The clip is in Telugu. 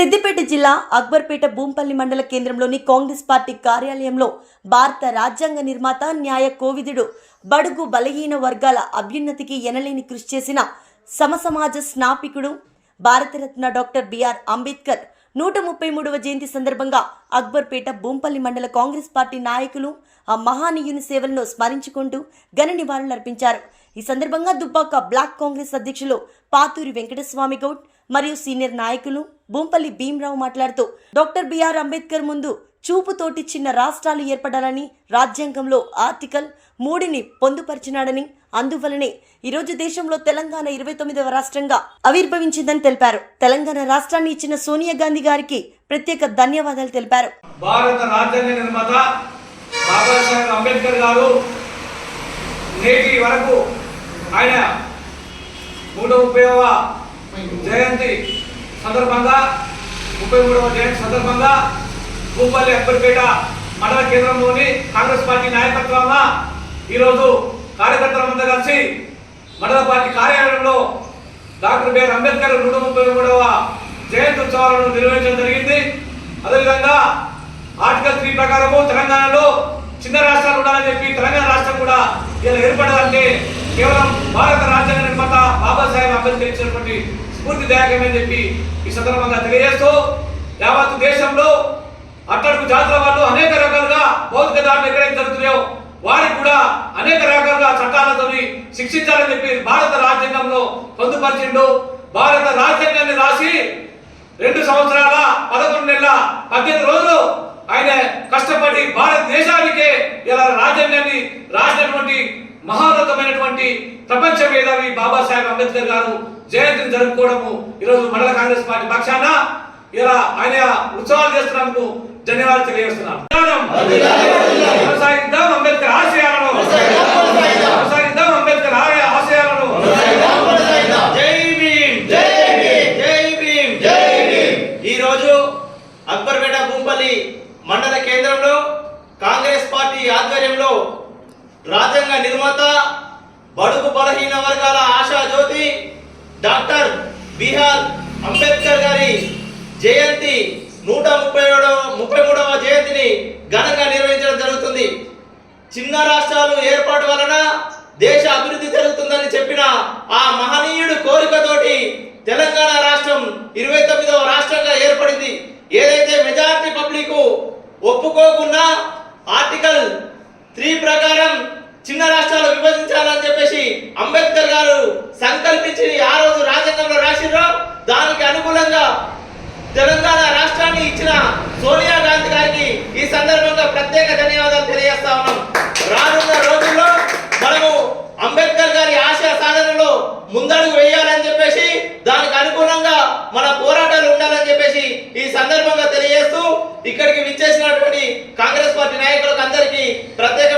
సిద్దిపేట జిల్లా అక్బర్పేట భూంపల్లి మండల కేంద్రంలోని కాంగ్రెస్ పార్టీ కార్యాలయంలో భారత రాజ్యాంగ నిర్మాత న్యాయ కోవిదుడు బడుగు బలహీన వర్గాల అభ్యున్నతికి ఎనలేని కృషి చేసిన సమసమాజ స్నాపికుడు Bharat Ratna doctor B R Ambedkar నూట ముప్పై మూడవ జయంతి సందర్భంగా అక్బర్పేట భూంపల్లి మండల కాంగ్రెస్ పార్టీ నాయకులు ఆ మహానీయుని సేవలను స్మరించుకుంటూ ఘన నివాళులర్పించారు ఈ సందర్భంగా దుబ్బాక బ్లాక్ కాంగ్రెస్ అధ్యక్షులు పాతూరి వెంకటస్వామి గౌడ్ మరియు సీనియర్ నాయకులు భూంపల్లి భీమరావు మాట్లాడుతూ డాక్టర్ బిఆర్ అంబేద్కర్ ముందు చూపుతోటి చిన్న రాష్ట్రాలు ఏర్పడాలని రాజ్యాంగంలో ఆర్టికల్ మూడిని పొందుపరిచినాడని అందువలనే ఈరోజు దేశంలో తెలంగాణ ఇరవై తొమ్మిదవ రాష్ట్రంగా ఆవిర్భవించిందని తెలిపారు. తెలంగాణ రాష్ట్రాన్ని ఇచ్చిన సోనియా గాంధీ గారికి ప్రత్యేక ధన్యవాదాలు తెలిపారు. భారత రాజ్యాంగ నిర్మాత బాబాసాహెబ్ అంబేద్కర్ గారు నేటి వరకు ఆయన మూడవ జయంతి సందర్భంగా ముప్పై మూడవ జయంతి సందర్భంగా భూపల్లి అక్బర్పేట మండల కేంద్రంలోని కాంగ్రెస్ పార్టీ నాయకత్వాన ఈరోజు కార్యకర్తలంతా కలిసి మండల పార్టీ కార్యాలయంలో డాక్టర్ బిఆర్ అంబేద్కర్ నూట ముప్పై మూడవ జయంతి ఉత్సవాలను నిర్వహించడం జరిగింది. అదేవిధంగా ఆర్టికల్ త్రీ ప్రకారము తెలంగాణలో చిన్న రాష్ట్రాలు ఉండాలని చెప్పి తెలంగాణ రాష్ట్రం కూడా ఇలా ఏర్పడాలంటే కేవలం భారత రాజ్యాంగ నిర్మాత బాబాసాహెబ్ అంబేద్కర్ ఇచ్చినటువంటి స్ఫూర్తిదాయకమే చెప్పి ఈ సందర్భంగా తెలియజేస్తూ యావత్ దేశంలో అట్టడుగు జాతుల వాళ్ళు అనేక రకాలుగా భౌతిక దాడులు ఎక్కడైతే జరుగుతున్నాయో వారికి కూడా అనేక రకాలుగా చట్టాలతో శిక్షించాలని చెప్పి భారత రాజ్యాంగంలో పొందుపరిచిండు. భారత రాజ్యాంగాన్ని రాసి రెండు సంవత్సరాల పదకొండు నెలల పద్దెనిమిది రోజులు ఆయన కష్టపడి భారతదేశానికే ఇలా రాజ్యాంగాన్ని రాసినటువంటి మహోన్నతమైనటువంటి ప్రపంచ మేధావి బాబాసాహెబ్ అంబేద్కర్ గారు జయంతిని జరుపుకోవడము ఈరోజు మండల కాంగ్రెస్ పార్టీ పక్షాన ఇలా ఆయన ఉత్సవాలు చేస్తున్నందుకు ధన్యవాదాలు తెలియజేస్తున్నాను. అక్బర్పేట గుంపల్లి మండల కేంద్రంలో కాంగ్రెస్ పార్టీ ఆధ్వర్యంలో రాజ్యాంగ నిర్మాత బడుగు బలహీన వర్గాల ఆశా జ్యోతి డాక్టర్ బిహార్ అంబేద్కర్ గారి జయంతి నూట ముప్పై ఏడవ ముప్పై మూడవ జయంతిని ఘనంగా నిర్వహించడం జరుగుతుంది. చిన్న రాష్ట్రాలు ఏర్పాటు వలన దేశ అభివృద్ధి జరుగుతుందని చెప్పిన ఆ మహనీయుడు కోరికతోటి తెలంగాణ రాష్ట్రం ఇరవై తొమ్మిదవ రాష్ట్రంగా ఏర్పడింది. ఏదైతే నీకు ఒప్పుకోకుండా ఆర్టికల్ త్రీ ప్రకారం చిన్న రాష్ట్రాలు విభజించాలని చెప్పేసి అంబేద్కర్ గారు సంకల్పించి ఆ రోజు రాజ్యాంగంలో రాసిర్రో. దానికి అనుకూలంగా తెలంగాణ రాష్ట్రాన్ని ఇచ్చిన సోనియా గాంధీ గారికి ఈ సందర్భంగా ప్రత్యేక ధన్యవాదాలు తెలియజేస్తా ఉన్నాం. రానున్న రోజుల్లో మనము అంబేద్కర్ గారి ఆశయ సాధనలో ముందడుగు వేయాలని చెప్పేసి దానికి అనుగుణంగా మన పోరాటాలు ఉండాలని చెప్పేసి ఈ సందర్భంగా తెలియజేస్తూ ఇక్కడికి విచ్చేసినటువంటి కాంగ్రెస్ పార్టీ నాయకులకు అందరికీ ప్రత్యేక